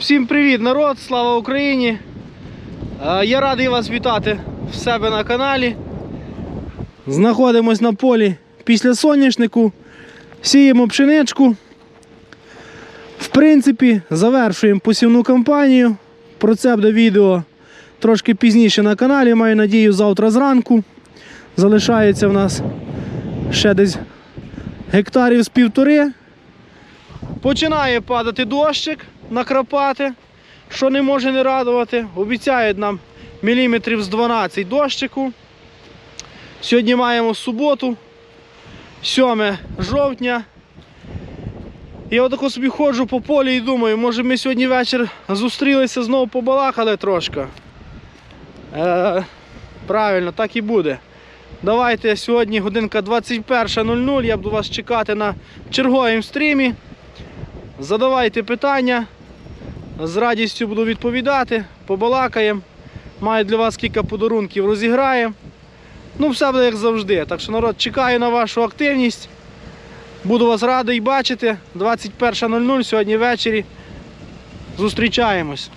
Всім привіт, народ! Слава Україні! Е, Я радий вас вітати в себе на каналі. Знаходимось на полі після соняшнику, сіємо пшеничку. В принципі, завершуємо посівну кампанію. Про це буде відео трошки пізніше на каналі. Маю надію, завтра зранку. Залишається в нас ще десь гектарів з півтори. Починає падати дощик, накрапати, що не може не радувати. Обіцяють нам міліметрів з 12 дощику. Сьогодні маємо суботу, 7 жовтня. Я отако собі ходжу по полі і думаю, може ми сьогодні вечір зустрілися, знову побалакали трошки. Е, правильно, так і буде. Давайте сьогодні годинка 21.00. Я буду вас чекати на черговому стрімі. Задавайте питання. З радістю буду відповідати, побалакаємо. Маю для вас кілька подарунків, розіграємо. Ну, все буде як завжди. Так що, народ, чекаю на вашу активність. Буду вас радий бачити. 21.00 сьогодні ввечері. Зустрічаємось.